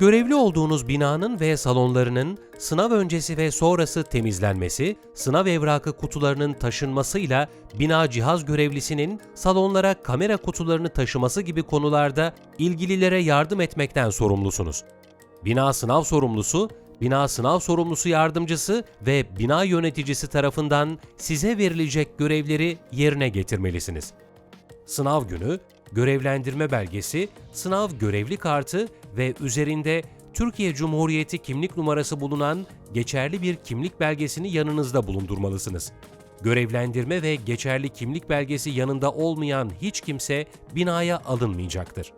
Görevli olduğunuz binanın ve salonlarının sınav öncesi ve sonrası temizlenmesi, sınav evrakı kutularının taşınmasıyla bina cihaz görevlisinin salonlara kamera kutularını taşıması gibi konularda ilgililere yardım etmekten sorumlusunuz. Bina sınav sorumlusu, bina sınav sorumlusu yardımcısı ve bina yöneticisi tarafından size verilecek görevleri yerine getirmelisiniz. Sınav günü, görevlendirme belgesi, sınav görevli kartı ve üzerinde Türkiye Cumhuriyeti kimlik numarası bulunan geçerli bir kimlik belgesini yanınızda bulundurmalısınız. Görevlendirme ve geçerli kimlik belgesi yanında olmayan hiç kimse binaya alınmayacaktır.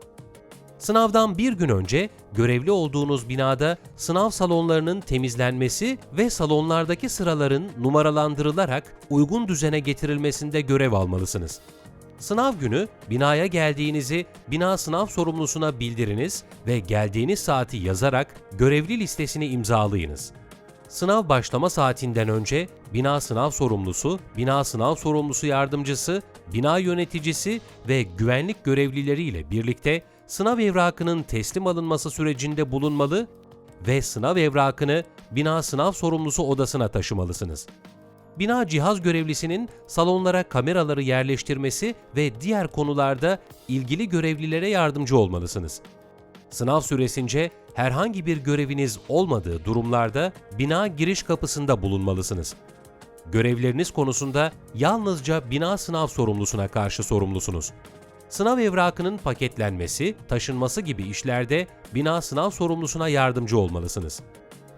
Sınavdan bir gün önce görevli olduğunuz binada sınav salonlarının temizlenmesi ve salonlardaki sıraların numaralandırılarak uygun düzene getirilmesinde görev almalısınız. Sınav günü binaya geldiğinizi bina sınav sorumlusuna bildiriniz ve geldiğiniz saati yazarak görevli listesini imzalayınız. Sınav başlama saatinden önce bina sınav sorumlusu, bina sınav sorumlusu yardımcısı, bina yöneticisi ve güvenlik görevlileriyle birlikte sınav evrakının teslim alınması sürecinde bulunmalı ve sınav evrakını bina sınav sorumlusu odasına taşımalısınız. Bina cihaz görevlisinin salonlara kameraları yerleştirmesi ve diğer konularda ilgili görevlilere yardımcı olmalısınız. Sınav süresince herhangi bir göreviniz olmadığı durumlarda bina giriş kapısında bulunmalısınız. Görevleriniz konusunda yalnızca bina sınav sorumlusuna karşı sorumlusunuz. Sınav evrakının paketlenmesi, taşınması gibi işlerde bina sınav sorumlusuna yardımcı olmalısınız.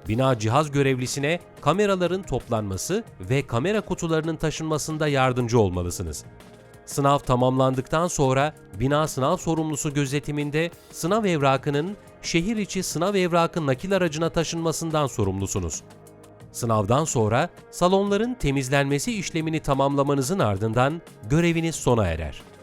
Bina cihaz görevlisine kameraların toplanması ve kamera kutularının taşınmasında yardımcı olmalısınız. Sınav tamamlandıktan sonra bina sınav sorumlusu gözetiminde sınav evrakının şehir içi sınav evrakı nakil aracına taşınmasından sorumlusunuz. Sınavdan sonra salonların temizlenmesi işlemini tamamlamanızın ardından göreviniz sona erer.